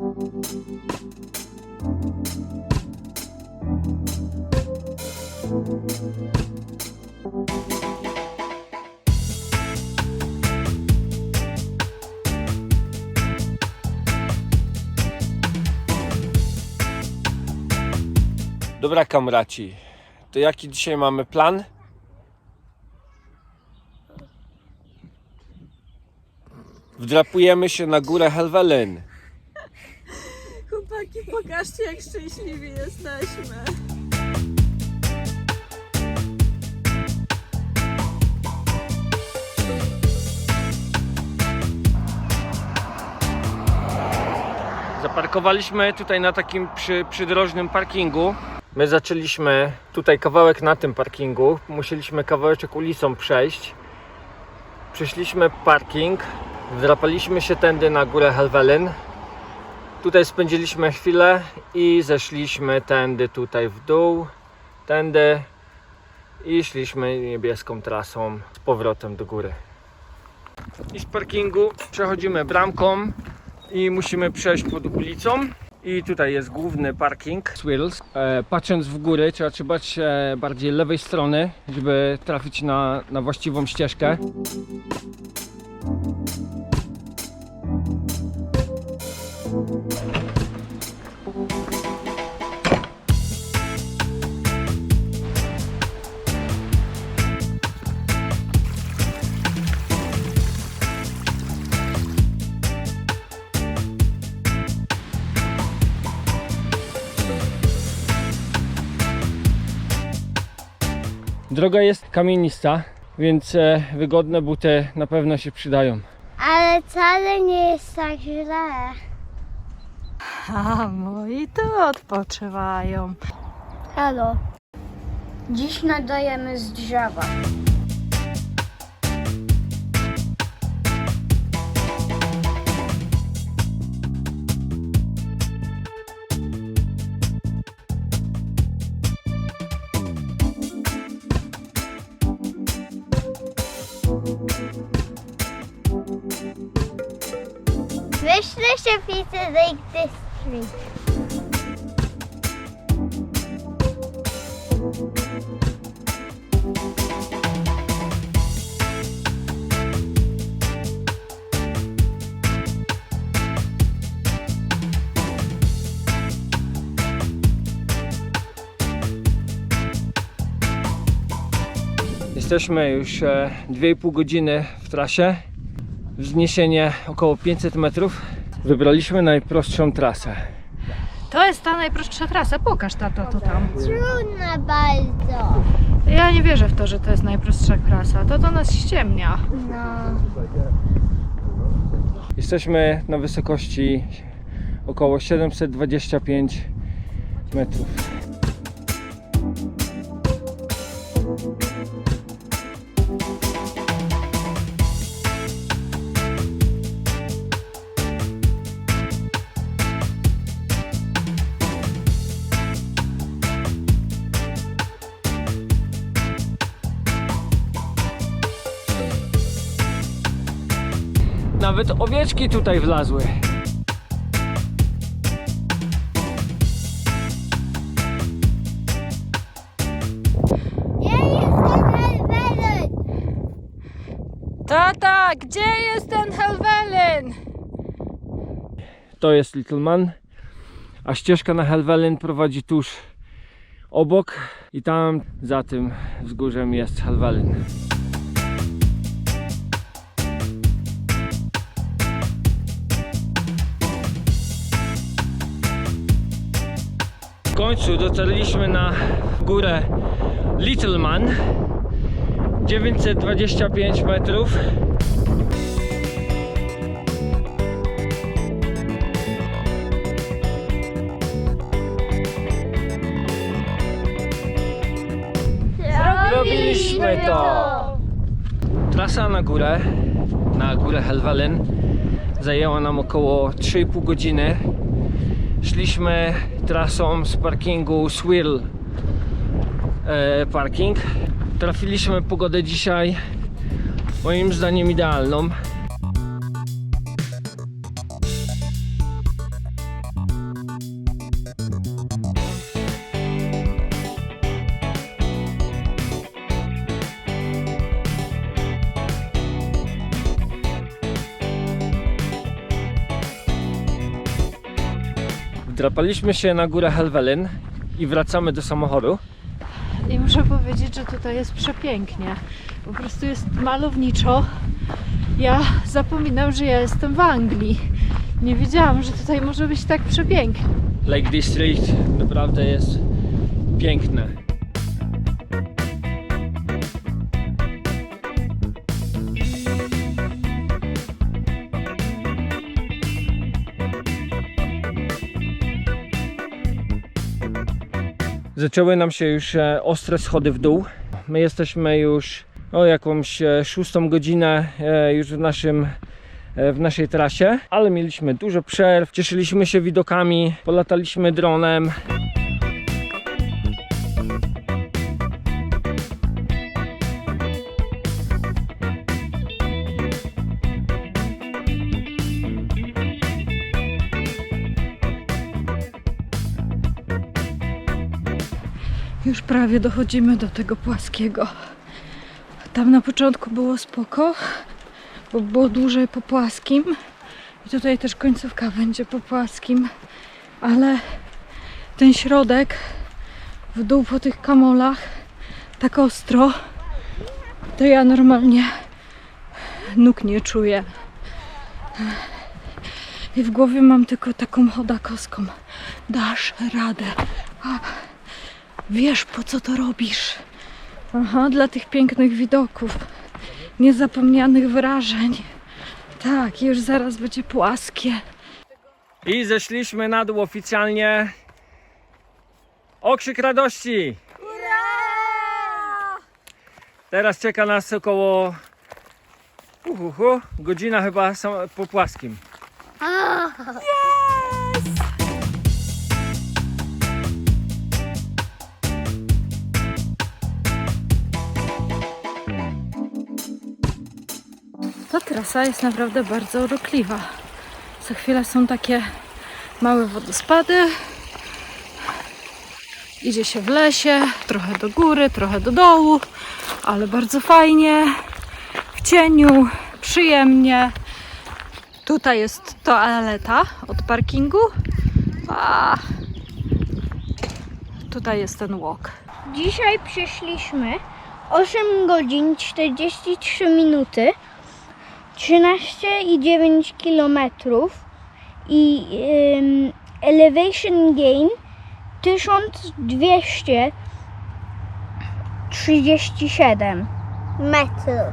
Dobra, kamraci. To jaki dzisiaj mamy plan? Wdrapujemy się na górę Helvellyn. Chłopaki, pokażcie jak szczęśliwi jesteśmy. Zaparkowaliśmy tutaj na takim przy, przydrożnym parkingu. My zaczęliśmy tutaj kawałek na tym parkingu. Musieliśmy kawałeczek ulicą przejść. Przeszliśmy parking. Wdrapaliśmy się tędy na górę Helvellyn. Tutaj spędziliśmy chwilę i zeszliśmy tędy tutaj w dół. Tędy i szliśmy niebieską trasą z powrotem do góry. I z parkingu przechodzimy bramką i musimy przejść pod ulicą. I tutaj jest główny parking Swirls. E, patrząc w góry trzeba trzymać się bardziej lewej strony, żeby trafić na, na właściwą ścieżkę. Droga jest kamienista, więc e, wygodne buty na pewno się przydają. Ale wcale nie jest tak źle. A moi tu odpoczywają. Halo. Dziś nadajemy z drzewa. Wyślę się widzę Lake District. Jesteśmy już e, 2,5 godziny w trasie. Wzniesienie około 500 metrów. Wybraliśmy najprostszą trasę. To jest ta najprostsza trasa. Pokaż tato to tam. Trudna bardzo. Ja nie wierzę w to, że to jest najprostsza trasa. To to nas ściemnia. No. Jesteśmy na wysokości około 725 metrów. Nawet owieczki tutaj wlazły. Tata, gdzie jest ten Helvellyn? To jest Little Man, a ścieżka na Helvellyn prowadzi tuż obok i tam za tym wzgórzem jest Helvellyn. Końcu dotarliśmy na górę Little Man 925 metrów Zrobiliśmy to! Trasa na górę, na górę Helvellyn zajęła nam około 3,5 godziny. Szliśmy trasą z parkingu Swirl e, Parking. Trafiliśmy pogodę dzisiaj moim zdaniem idealną. Wdrapaliśmy się na górę Helvellyn i wracamy do samochodu. I muszę powiedzieć, że tutaj jest przepięknie. Po prostu jest malowniczo. Ja zapominam, że ja jestem w Anglii. Nie wiedziałam, że tutaj może być tak przepięknie. Lake District naprawdę jest piękne. Zaczęły nam się już e, ostre schody w dół. My jesteśmy już o jakąś e, szóstą godzinę e, już w naszym w naszej trasie, ale mieliśmy dużo przerw, cieszyliśmy się widokami, polataliśmy dronem. Już prawie dochodzimy do tego płaskiego. Tam na początku było spoko, bo było dłużej po płaskim. I tutaj też końcówka będzie po płaskim, ale ten środek w dół po tych kamolach tak ostro, to ja normalnie nóg nie czuję. I w głowie mam tylko taką chodakowską. Dasz radę. Wiesz, po co to robisz? Aha, dla tych pięknych widoków, niezapomnianych wrażeń. Tak, już zaraz będzie płaskie. I zeszliśmy na dół oficjalnie. Okrzyk radości! Teraz czeka nas około uhuhu, godzina chyba po płaskim. Trasa jest naprawdę bardzo urokliwa. Co chwilę są takie małe wodospady. Idzie się w lesie, trochę do góry, trochę do dołu, ale bardzo fajnie, w cieniu, przyjemnie. Tutaj jest toaleta od parkingu. A tutaj jest ten walk. Dzisiaj przyszliśmy 8 godzin 43 minuty, 13,9 kilometrów i ym, elevation gain 1237 metrów.